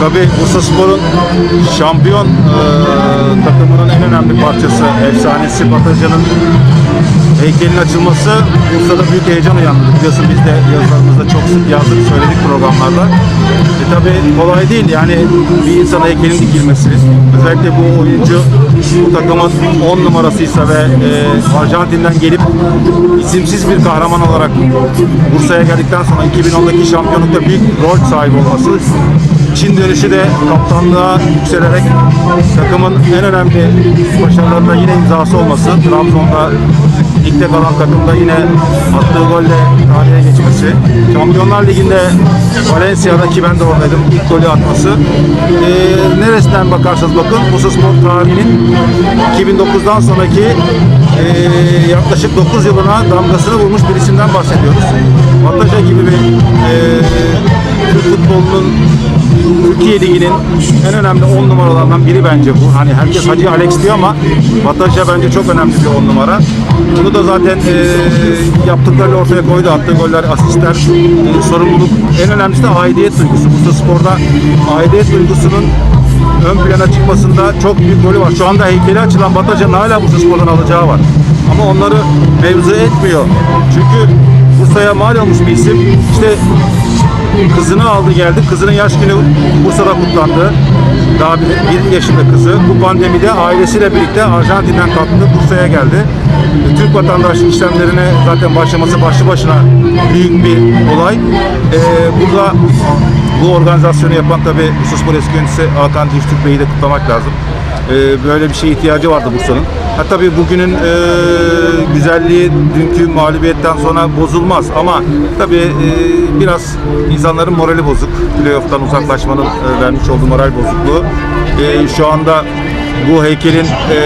Tabii Bursa Spor'un şampiyon e, takımının en önemli parçası, efsanesi Batacan'ın heykelin açılması Bursa'da büyük heyecan uyandırdı. Biliyorsun biz de yazılarımızda çok sık yazdık, söyledik programlarda. E tabii kolay değil yani bir insana heykelin dikilmesi. Özellikle bu oyuncu bu takımın 10 numarasıysa ve e, Arjantin'den gelip isimsiz bir kahraman olarak Bursa'ya geldikten sonra 2010'daki şampiyonlukta büyük rol sahibi olması Çin dönüşü de kaptanlığa yükselerek takımın en önemli başarılarına yine imzası olması. Trabzon'da ligde kalan takımda yine attığı golle tarihe geçmesi. Şampiyonlar Ligi'nde Valencia'da ki ben de oradaydım ilk golü atması. Ee, neresinden bakarsanız bakın Bursa Spor tarihinin 2009'dan sonraki ee, yaklaşık 9 yılına damgasını vurmuş bir isimden bahsediyoruz. Vataja gibi bir ee, Türk futbolunun Türkiye Ligi'nin en önemli 10 numaralarından biri bence bu. Hani herkes Hacı Alex diyor ama Vataja bence çok önemli bir 10 numara. Bunu da zaten e, yaptıklarıyla ortaya koydu. Attığı goller, asistler, e, sorumluluk. En önemlisi de aidiyet duygusu. Bursa Spor'da aidiyet duygusunun ön plana çıkmasında çok büyük rolü var. Şu anda heykeli açılan Bataja'nın hala Bursa Spor'dan alacağı var. Ama onları mevzu etmiyor. Çünkü Bursa'ya mal olmuş bir isim. İşte Kızını aldı geldi. Kızının yaş günü Bursa'da kutlandı. Daha bir, yaşında kızı. Bu pandemide ailesiyle birlikte Arjantin'den kalktı. Bursa'ya geldi. Türk vatandaşlık işlemlerine zaten başlaması başlı başına büyük bir olay. Ee, burada bu organizasyonu yapan tabii Spor eski yöneticisi Hakan Diştürk Bey'i de kutlamak lazım. Ee, böyle bir şeye ihtiyacı vardı Bursa'nın. Ha tabii bugünün e, güzelliği dünkü mağlubiyetten sonra bozulmaz ama tabii e, biraz insanların morali bozuk. Playoff'tan uzaklaşmanın e, vermiş olduğu moral bozukluğu. E, şu anda bu heykelin e,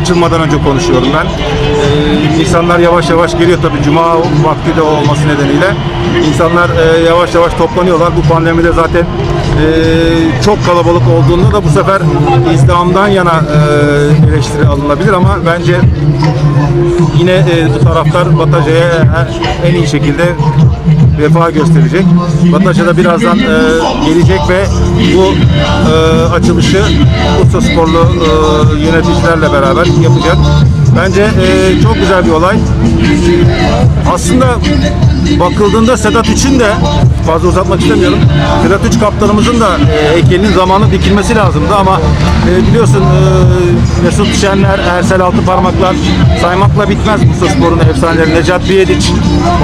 açılmadan önce konuşuyorum ben. E, insanlar yavaş yavaş geliyor tabii Cuma vakti de olması nedeniyle. İnsanlar e, yavaş yavaş toplanıyorlar. Bu pandemide zaten e, çok kalabalık olduğunda da bu sefer izdihamdan yana e, eleştiri alınabilir ama bence yine e, taraftar Bataja'ya en iyi şekilde vefa gösterecek. Bataja da birazdan e, gelecek ve bu e, açılışı Bursa Sporlu e, yöneticilerle beraber yapacak. Bence e, çok güzel bir olay. Aslında bakıldığında Sedat için de fazla uzatmak istemiyorum. Sedat Üç kaptanımızın da e, heykelinin zamanı dikilmesi lazımdı ama e, biliyorsun e, Mesut Şenler, Ersel Altıparmaklar saymakla bitmez Bursa Spor'un efsaneleri. Necat Biyediç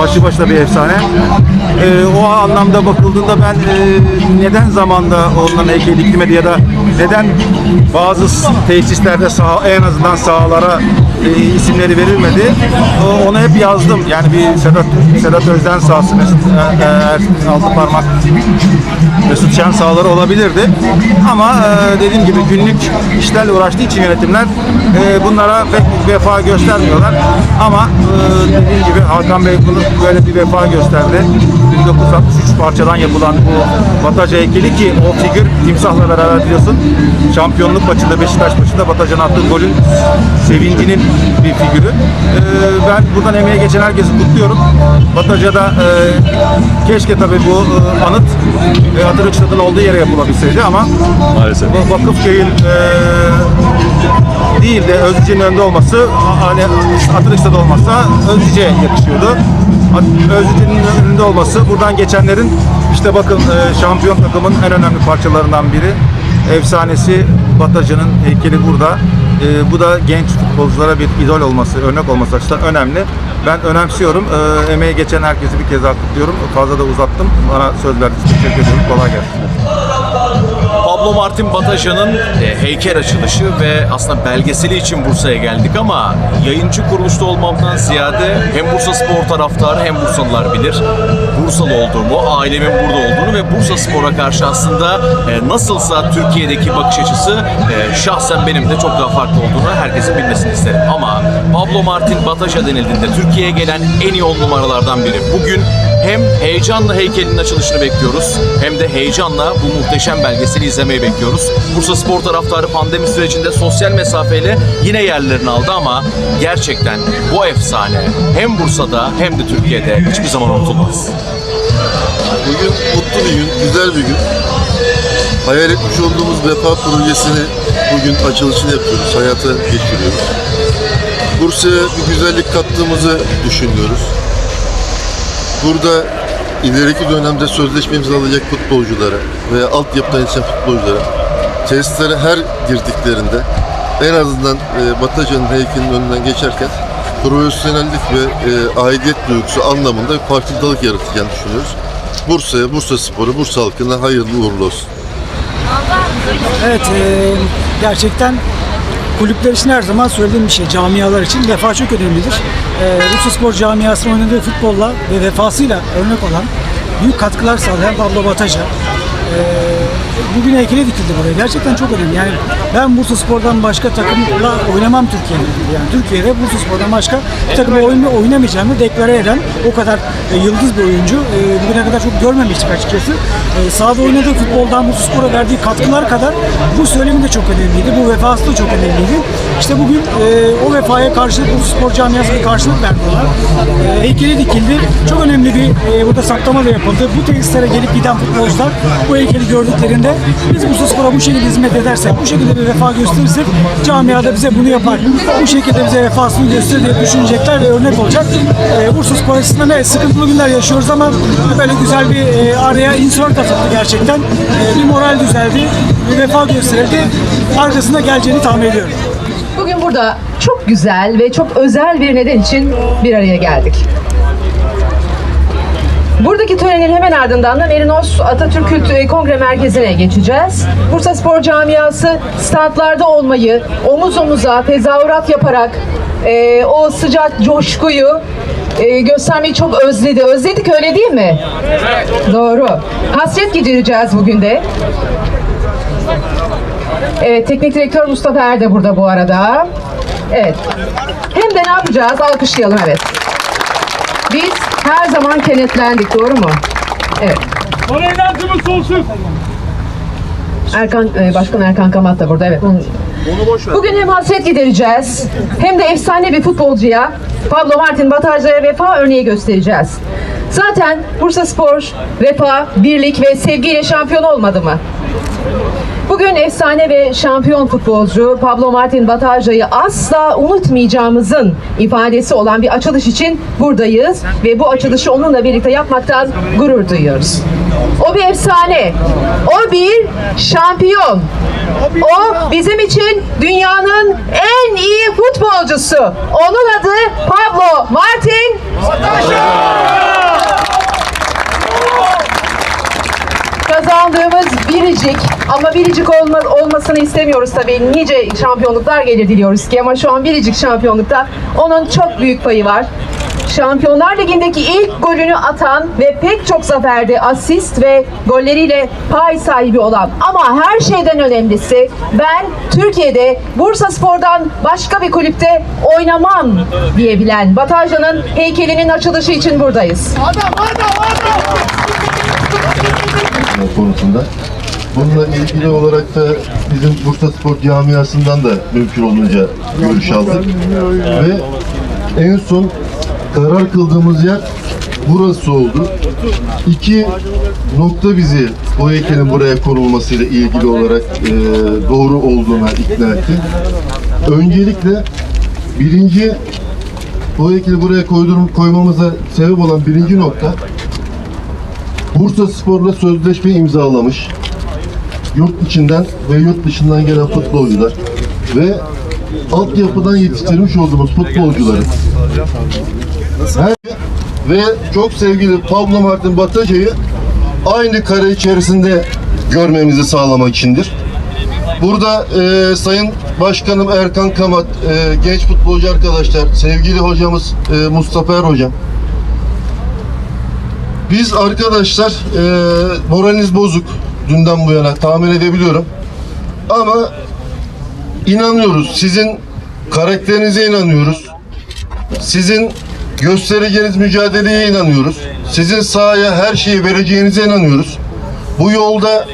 başlı başına bir efsane. E, o anlamda bakıldığında ben e, neden zamanda onların heykeli dikilmedi ya da neden bazı tesislerde sağ, en azından sahalara e, isimleri verilmedi. O- Onu hep yazdım. Yani bir Sedat Sedat Özden sahası, Mesut e, e, altı parmak Mesut Şen sahaları olabilirdi. Ama e, dediğim gibi günlük işlerle uğraştığı için yönetimler e, bunlara pek vefa göstermiyorlar. Ama e, dediğim gibi Hakan Bey bunu böyle bir vefa gösterdi. 1963 parçadan yapılan bu Bataja heykeli ki o figür timsahla beraber biliyorsun şampiyonluk maçında Beşiktaş maçında Batajan attığı golün sevincinin bir figürü. Ee, ben buradan emeğe geçen herkesi kutluyorum. Bataja'da e, keşke tabii bu e, anıt e, Atatürk Stadı'nın olduğu yere yapılabilseydi ama Maalesef. bu Vakıfköy'ün e, değil de Özce'nin önünde olması hani Atatürk Stadı olmazsa Özce yakışıyordu. Özce'nin önünde olması buradan geçenlerin işte bakın e, şampiyon takımın en önemli parçalarından biri. Efsanesi Bataja'nın heykeli burada. E, bu da genç futbolculara bir idol olması, örnek olması açısından önemli. Ben önemsiyorum. E, emeği geçen herkesi bir kez daha kutluyorum. Fazla da uzattım. Bana söz verdiniz. Teşekkür ederim. Kolay gelsin. Pablo Martin Bataja'nın e, heykel açılışı ve aslında belgeseli için Bursa'ya geldik ama yayıncı kuruluşta olmamdan ziyade hem Bursa Spor taraftarı hem Bursalılar bilir. Bursalı olduğumu, ailemin burada ve Bursa Spor'a karşı aslında e, nasılsa Türkiye'deki bakış açısı e, şahsen benim de çok daha farklı olduğunu herkesin bilmesini isterim. Ama Pablo Martin Bataja denildiğinde Türkiye'ye gelen en iyi on numaralardan biri. Bugün hem heyecanla heykelin açılışını bekliyoruz hem de heyecanla bu muhteşem belgeseli izlemeyi bekliyoruz. Bursa Spor taraftarı pandemi sürecinde sosyal mesafeyle yine yerlerini aldı ama gerçekten bu efsane hem Bursa'da hem de Türkiye'de hiçbir zaman unutulmaz. Bugün mutlu bir gün, güzel bir gün. Hayal etmiş olduğumuz vefa projesini bugün açılışını yapıyoruz, hayata geçiriyoruz. Bursa'ya bir güzellik kattığımızı düşünüyoruz. Burada ileriki dönemde sözleşme imzalayacak futbolculara veya altyapıdan yetişen futbolculara testlere her girdiklerinde en azından e, Batacan'ın heykelinin önünden geçerken profesyonellik ve e, aidiyet duygusu anlamında bir farkındalık yaratacağını düşünüyoruz. Bursa'ya, Bursa Sporu, Bursa halkına hayırlı uğurlu olsun. Evet, e, gerçekten kulüpler için her zaman söylediğim bir şey. Camialar için vefa çok önemlidir. E, Bursa Spor camiasının oynadığı futbolla ve vefasıyla örnek olan büyük katkılar sağlayan Pablo Bataja. E, bugün heykeli dikildi buraya. Gerçekten çok önemli. Yani ben Bursa Spor'dan başka takımla oynamam Türkiye'de. Yani Türkiye'de Bursa Spor'dan başka bir takımla oyun, oynamayacağımı deklare eden o kadar e, yıldız bir oyuncu. E, bugüne kadar çok görmemiştik açıkçası. E, sahada oynadığı futboldan Bursa Spor'a verdiği katkılar kadar bu söylemi de çok önemliydi. Bu vefası da çok önemliydi. İşte bugün e, o vefaya karşılık Bursa Spor camiası bir karşılık verdi ona. E, heykeli dikildi. Çok önemli bir e, burada saptama da yapıldı. Bu tesislere gelip giden futbolcular bu heykeli gördüklerinde biz Bursa Spor'a bu şekilde hizmet edersek, bu şekilde bir vefa gösterirsek camiada bize bunu yapar. Bu şekilde bize vefasını gösterir diye düşünecekler ve örnek olacak. E, Bursa Spor açısından evet sıkıntılı günler yaşıyoruz ama böyle güzel bir e, araya insert atıldı gerçekten. E, bir moral düzeldi, bir vefa gösterildi. Arkasında geleceğini tahmin ediyorum. Bugün burada çok güzel ve çok özel bir neden için bir araya geldik. Buradaki törenin hemen ardından da Merinos Atatürk Kültür Kongre Merkezi'ne geçeceğiz. Bursa Spor Camiası standlarda olmayı, omuz omuza tezahürat yaparak e, o sıcak coşkuyu e, göstermeyi çok özledi. Özledik öyle değil mi? Doğru. Hasret gidereceğiz bugün de. Evet, teknik direktör Mustafa Er de burada bu arada. Evet. Hem de ne yapacağız? Alkışlayalım evet. Biz her zaman kenetlendik, doğru mu? Evet. Toleranzımız sonsuz. Erkan, e, Başkan Erkan Kamat da burada, evet. Onu- Bugün hem hasret gidereceğiz, hem de efsane bir futbolcuya, Pablo Martin Bataja'ya vefa örneği göstereceğiz. Zaten Bursa Spor, vefa, birlik ve sevgiyle şampiyon olmadı mı? Bugün efsane ve şampiyon futbolcu Pablo Martin Bataja'yı asla unutmayacağımızın ifadesi olan bir açılış için buradayız ve bu açılışı onunla birlikte yapmaktan gurur duyuyoruz. O bir efsane, o bir şampiyon, o bizim için dünyanın en iyi futbolcusu. Onun adı Pablo Martin kazandığımız biricik ama biricik olma, olmasını istemiyoruz tabii. Nice şampiyonluklar gelir diliyoruz ki ama şu an biricik şampiyonlukta onun çok büyük payı var. Şampiyonlar Ligi'ndeki ilk golünü atan ve pek çok zaferde asist ve golleriyle pay sahibi olan ama her şeyden önemlisi ben Türkiye'de Bursa Spor'dan başka bir kulüpte oynamam diyebilen Bataja'nın heykelinin açılışı için buradayız. Konusunda. Bununla ilgili olarak da bizim Bursa Spor camiasından da mümkün olunca görüş aldık. Ve en son karar kıldığımız yer burası oldu. İki nokta bizi bu heykelin buraya konulmasıyla ilgili olarak e, doğru olduğuna ikna etti. Öncelikle birinci bu heykeli buraya koyduğum, koymamıza sebep olan birinci nokta Bursa Spor'la sözleşme imzalamış. Yurt içinden ve yurt dışından gelen futbolcular ve altyapıdan yetiştirmiş olduğumuz futbolcuların her ve çok sevgili Pablo Martin Bataja'yı aynı kare içerisinde görmemizi sağlamak içindir. Burada e, Sayın Başkanım Erkan Kamat, e, genç futbolcu arkadaşlar, sevgili hocamız e, Mustafa Er hocam, biz arkadaşlar e, moraliniz bozuk dünden bu yana tahmin edebiliyorum. Ama inanıyoruz. Sizin karakterinize inanıyoruz. Sizin göstereceğiniz mücadeleye inanıyoruz. Sizin sahaya her şeyi vereceğinize inanıyoruz. Bu yolda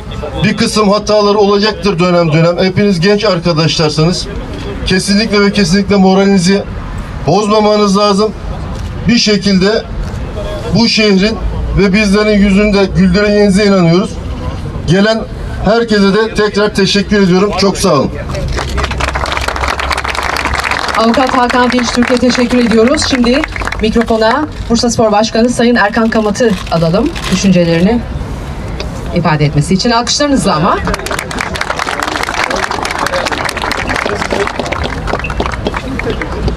bir kısım hatalar olacaktır dönem dönem. Hepiniz genç arkadaşlarsanız kesinlikle ve kesinlikle moralinizi bozmamanız lazım. Bir şekilde bu şehrin ve bizlerin yüzünde güldüreceğinize inanıyoruz. Gelen herkese de tekrar teşekkür ediyorum. Çok sağ olun. Avukat Hakan Dinç Türk'e teşekkür ediyoruz. Şimdi mikrofona Bursa Spor Başkanı Sayın Erkan Kamat'ı alalım. Düşüncelerini ifade etmesi için alkışlarınızla ama.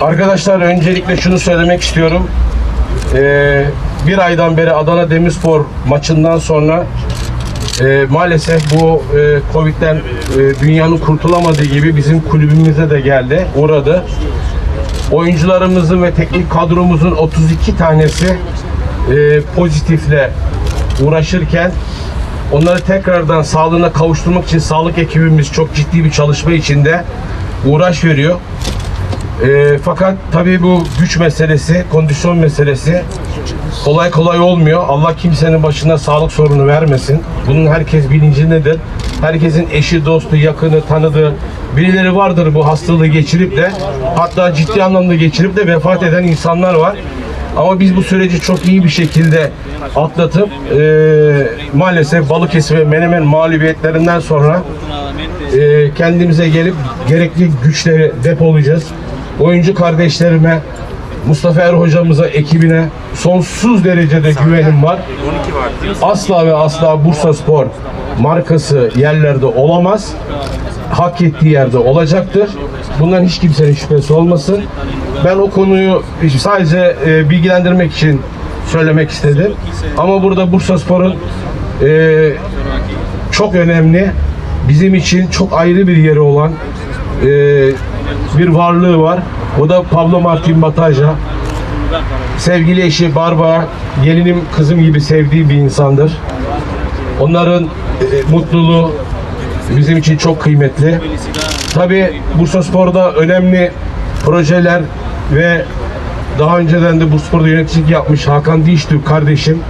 Arkadaşlar öncelikle şunu söylemek istiyorum. Ee, bir aydan beri Adana Demirspor maçından sonra e, maalesef bu e, Covid'den e, dünyanın kurtulamadığı gibi bizim kulübümüze de geldi, uğradı. Oyuncularımızın ve teknik kadromuzun 32 tanesi e, pozitifle uğraşırken onları tekrardan sağlığına kavuşturmak için sağlık ekibimiz çok ciddi bir çalışma içinde uğraş veriyor. E, fakat tabii bu güç meselesi, kondisyon meselesi kolay kolay olmuyor. Allah kimsenin başına sağlık sorunu vermesin. Bunun herkes bilincindedir. Herkesin eşi, dostu, yakını, tanıdığı birileri vardır bu hastalığı geçirip de hatta ciddi anlamda geçirip de vefat eden insanlar var. Ama biz bu süreci çok iyi bir şekilde atlatıp e, maalesef Balıkesir ve Menemen mağlubiyetlerinden sonra e, kendimize gelip gerekli güçleri depolayacağız. Oyuncu kardeşlerime, Mustafa Er hocamıza, ekibine sonsuz derecede güvenim var. Asla ve asla Bursa Spor markası yerlerde olamaz. Hak ettiği yerde olacaktır. Bundan hiç kimsenin şüphesi olmasın. Ben o konuyu sadece e, bilgilendirmek için söylemek istedim. Ama burada Bursa Spor'un e, çok önemli, bizim için çok ayrı bir yeri olan e, bir varlığı var. O da Pablo Martin Bataja. Sevgili eşi Barba, gelinim kızım gibi sevdiği bir insandır. Onların e, mutluluğu bizim için çok kıymetli. Tabii Bursa Spor'da önemli projeler ve daha önceden de Bursaspor'da yöneticilik yapmış Hakan Diştürk kardeşim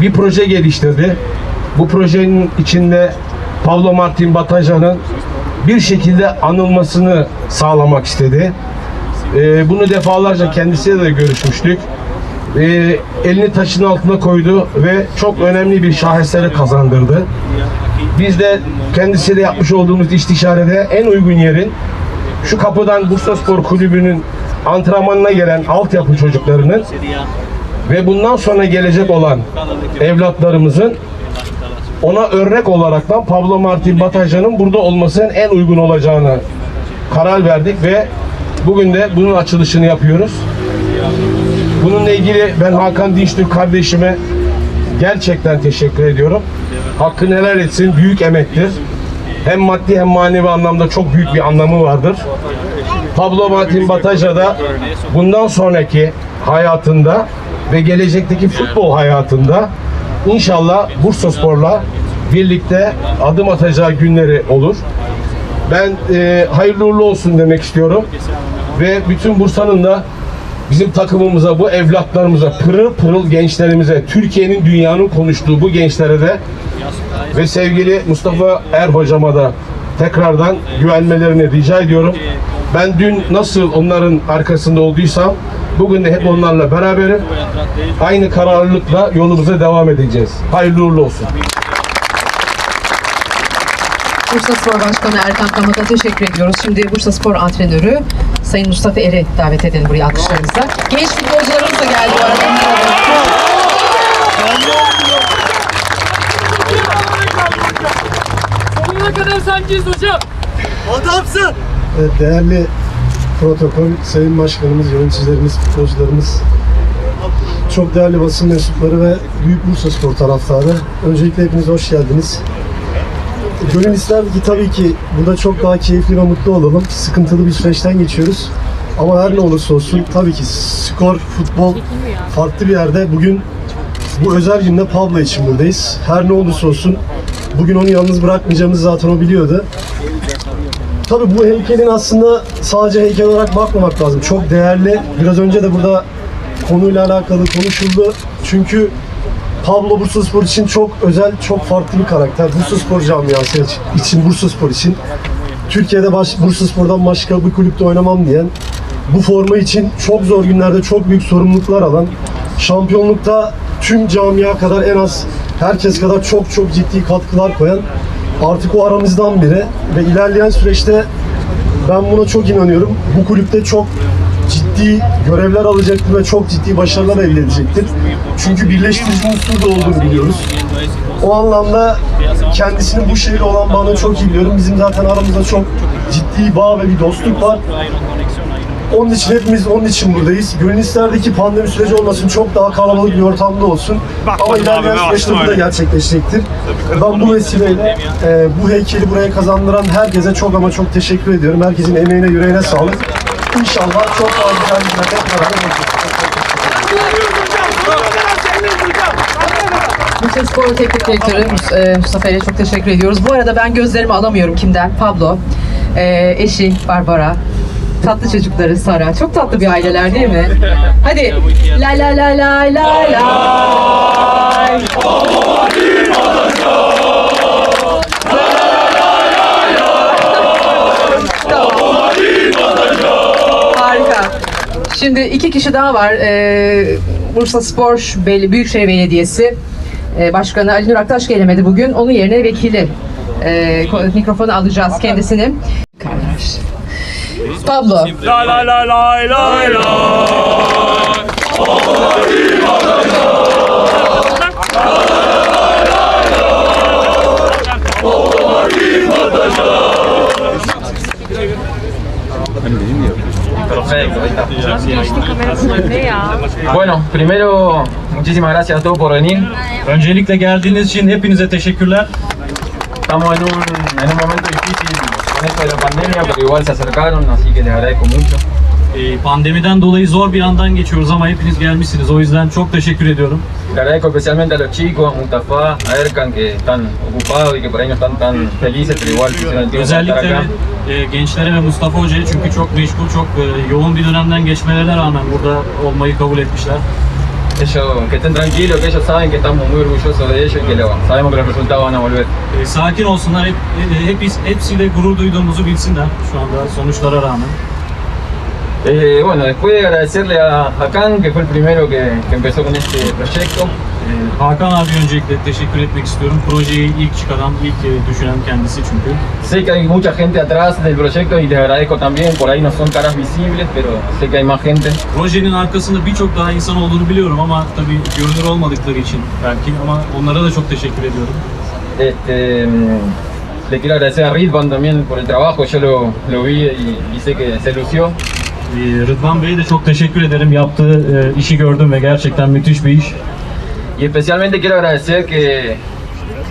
bir proje geliştirdi. Bu projenin içinde Pablo Martin Bataja'nın bir şekilde anılmasını sağlamak istedi. Ee, bunu defalarca kendisiyle de görüşmüştük. Ee, elini taşın altına koydu ve çok önemli bir şaheseri kazandırdı. Biz de kendisiyle yapmış olduğumuz istişarede en uygun yerin şu kapıdan Bursa Spor Kulübü'nün antrenmanına gelen altyapı çocuklarının ve bundan sonra gelecek olan evlatlarımızın ona örnek olaraktan Pablo Martin Bataja'nın burada olmasının en uygun olacağını karar verdik ve bugün de bunun açılışını yapıyoruz. Bununla ilgili ben Hakan Dinçtürk kardeşime gerçekten teşekkür ediyorum. Hakkını helal etsin. Büyük emektir. Hem maddi hem manevi anlamda çok büyük bir anlamı vardır. Pablo Martin Bataja da bundan sonraki hayatında ve gelecekteki futbol hayatında inşallah Bursa Spor'la birlikte adım atacağı günleri olur. Ben e, hayırlı uğurlu olsun demek istiyorum. Ve bütün Bursa'nın da bizim takımımıza, bu evlatlarımıza, pırıl pırıl gençlerimize, Türkiye'nin, dünyanın konuştuğu bu gençlere de ve sevgili Mustafa Er hocama da tekrardan güvenmelerini rica ediyorum. Ben dün nasıl onların arkasında olduysam bugün de hep onlarla beraberim. Aynı kararlılıkla yolumuza devam edeceğiz. Hayırlı uğurlu olsun. Bursa Spor Başkanı Erkan Kamat'a teşekkür ediyoruz. Şimdi Bursa Spor antrenörü Sayın Mustafa Er'i davet edelim buraya alkışlarınızla. Genç futbolcularımız da geldi bu arada. Sonuna kadar sankiyiz hocam. Adamsın. Değerli protokol, sayın başkanımız, yöneticilerimiz, futbolcularımız, çok değerli basın mensupları ve Büyük Bursa Spor taraftarı. Öncelikle hepiniz hoş geldiniz. Gönül isterdi ki tabii ki burada çok daha keyifli ve mutlu olalım. Sıkıntılı bir süreçten geçiyoruz. Ama her ne olursa olsun tabii ki skor, futbol farklı bir yerde. Bugün bu özel günde Pablo için buradayız. Her ne olursa olsun bugün onu yalnız bırakmayacağımızı zaten o biliyordu. Tabii bu heykelin aslında sadece heykel olarak bakmamak lazım. Çok değerli. Biraz önce de burada konuyla alakalı konuşuldu. Çünkü Pablo Bursaspor için çok özel, çok farklı bir karakter. Bursaspor camiası için, Bursaspor için. Türkiye'de baş, Bursaspor'dan başka bir kulüpte oynamam diyen, bu forma için çok zor günlerde çok büyük sorumluluklar alan, şampiyonlukta tüm camia kadar en az herkes kadar çok çok ciddi katkılar koyan artık o aramızdan biri ve ilerleyen süreçte ben buna çok inanıyorum. Bu kulüpte çok ciddi görevler alacaktır ve çok ciddi başarılar elde edecektir. Çünkü birleştirici unsur da olduğunu biliyoruz. O anlamda kendisinin bu şehirle olan bağını çok iyi biliyorum. Bizim zaten aramızda çok ciddi bağ ve bir dostluk var. Onun için hepimiz onun için buradayız. Gönül isterdi ki pandemi süreci olmasın, çok daha kalabalık bir ortamda olsun. Ama ilerleyen süreçte bu da gerçekleşecektir. Ben bu vesileyle e, bu heykeli buraya kazandıran herkese çok ama çok teşekkür ediyorum. Herkesin emeğine, yüreğine sağlık. İnşallah çok daha güzel olacağız. Bursa Spor Teknik Direktörü e, Mustafa ile çok teşekkür ediyoruz. Bu arada ben gözlerimi alamıyorum kimden? Pablo, e, eşi Barbara, tatlı çocukları Sara. Çok tatlı bir aileler değil mi? Hadi la la la la la la. Harika. Şimdi iki kişi daha var. Ee, Bursa Spor Bel Büyükşehir Belediyesi e, Başkanı Ali Nur Aktaş gelemedi bugün. Onun yerine vekili e, mikrofonu alacağız kendisini. Pablo. La la la la la la. Bueno, primero, muchísimas gracias a todos por venir. Öncelikle geldiğiniz için hepinize teşekkürler. Estamos en un, en un momento difícil esto de la pandemia, pero igual se acercaron, así que les agradezco mucho. Ee, Pandemiden dolayı zor bir andan geçiyoruz ama hepiniz gelmişsiniz. O yüzden çok teşekkür ediyorum. Le agradezco especialmente a los chicos, a Mustafa, a Erkan, que están ocupados y que por ahí no están tan felices, pero igual quisieron el tiempo para estar Özellikle acá. e, gençlere ve Mustafa Hoca'ya çünkü çok meşgul, çok e, yoğun bir dönemden geçmelerine rağmen burada olmayı kabul etmişler. Ellos, que estén tranquilos, que ellos saben que estamos muy orgullosos de ellos y que lo- sabemos que los resultados van a volver. E, Sakin olsunlar, hep, e, hep, hepsiyle gurur duyduğumuzu bilsinler şu anda sonuçlara rağmen. Eh, bueno, después de agradecerle a Hakan, que fue el primero que, que empezó con este proyecto, E, Hakan abi öncelikle teşekkür etmek istiyorum. Projeyi ilk çıkaran, ilk e, düşünen kendisi çünkü. Sé que hay mucha gente atrás del proyecto y les agradezco también, por ahí no son caras visibles, pero sé que hay más gente. Projenin arkasında birçok daha insan olduğunu biliyorum ama tabii görünür olmadıkları için belki ama onlara da çok teşekkür ediyorum. Este, mm, le quiero agradecer a Ridvan también por el trabajo, yo lo, lo vi y, y sé que se lució. Ee, Rıdvan Bey'e de çok teşekkür ederim. Yaptığı e, işi gördüm ve gerçekten müthiş bir iş. Y especialmente quiero agradecer que,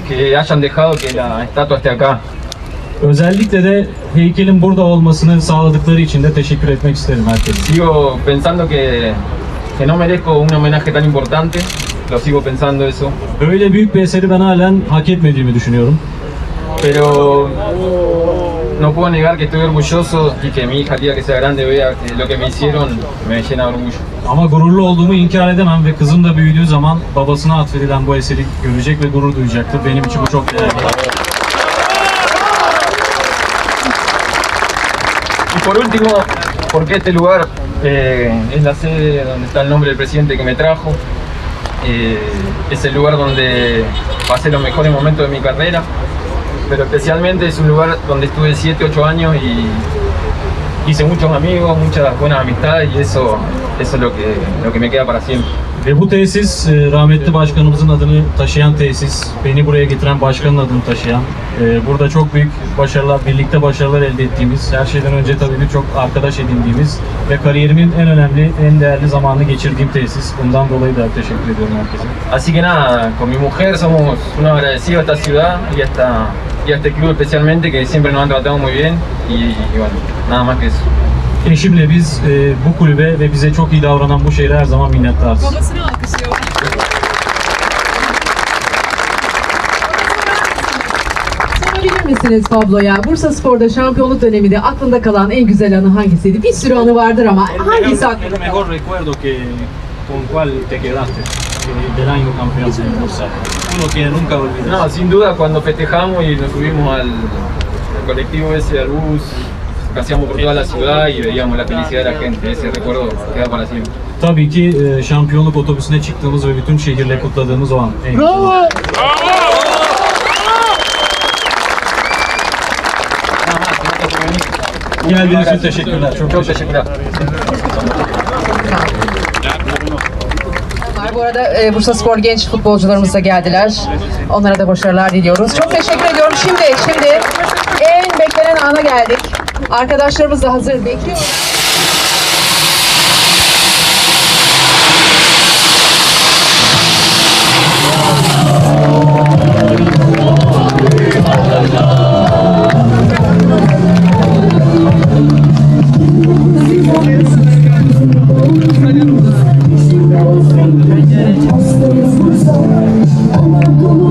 que hayan dejado que la estatua esté acá. Özellikle de heykelin burada olmasını sağladıkları için de teşekkür etmek isterim herkese. Sigo pensando que, que no merezco un homenaje tan importante, lo sigo pensando eso, Böyle büyük bir eseri ben halen hak etmediğimi düşünüyorum. pero no puedo negar que estoy orgulloso y que mi hija, el día que sea grande, vea que lo que me hicieron me llena de orgullo. Ama gururlu olduğumu inkar edemem ve kızım da büyüdüğü zaman babasına atfedilen bu eseri görecek ve gurur duyacaktır. Benim için bu çok değerli. Y por último, porque este lugar eh, es la sede donde está el nombre del presidente que me trajo, eh, es el lugar donde pasé los mejores momentos de mi carrera, pero especialmente es un lugar donde estuve 7, 8 años y hice muchos amigos, muchas buenas amistades y eso, eso es lo que, lo que me queda para siempre. Ve bu tesis e, rahmetli başkanımızın adını taşıyan tesis. Beni buraya getiren başkanın adını taşıyan. e, Burada çok büyük başarılar, birlikte başarılar elde ettiğimiz, her şeyden önce tabii birçok arkadaş edindiğimiz ve kariyerimin en önemli, en değerli zamanını geçirdiğim tesis. Bundan dolayı da teşekkür ediyorum herkese. Así que nada, con mi mujer somos unos agradecidos a esta ciudad y a, esta, y a este club especialmente que siempre nos han tratado muy bien y, y bueno, nada más que eso. Eşimle biz e, bu kulübe ve bize çok iyi davranan bu şehre her zaman minnettarız. Babasını alkışlıyor. Sorabilir misiniz Pablo'ya? Bursa Spor'da şampiyonluk döneminde aklında kalan en güzel anı hangisiydi? Bir sürü anı vardır ama hangisi aklında kaldı? mejor recuerdo que con cuál te quedaste del año campeón de Bursa? Uno que nunca olvidas. No, sin duda cuando festejamos y nos subimos al, al colectivo ese, al bus, paseamos por toda la ciudad y veíamos la felicidad de la gente, ese recuerdo queda para siempre. tabii ki e, şampiyonluk otobüsüne çıktığımız ve bütün şehirle kutladığımız o an. En güzeli. Geldiğiniz için teşekkürler. Çok, Çok teşekkürler. teşekkürler. Bu arada e, Bursa Spor genç futbolcularımız da geldiler. Onlara da başarılar diliyoruz. Çok teşekkür ediyorum. Şimdi şimdi en beklenen ana geldik. Arkadaşlarımız da hazır bekliyor. Thank you. Hastayız Bursa'da Ama komut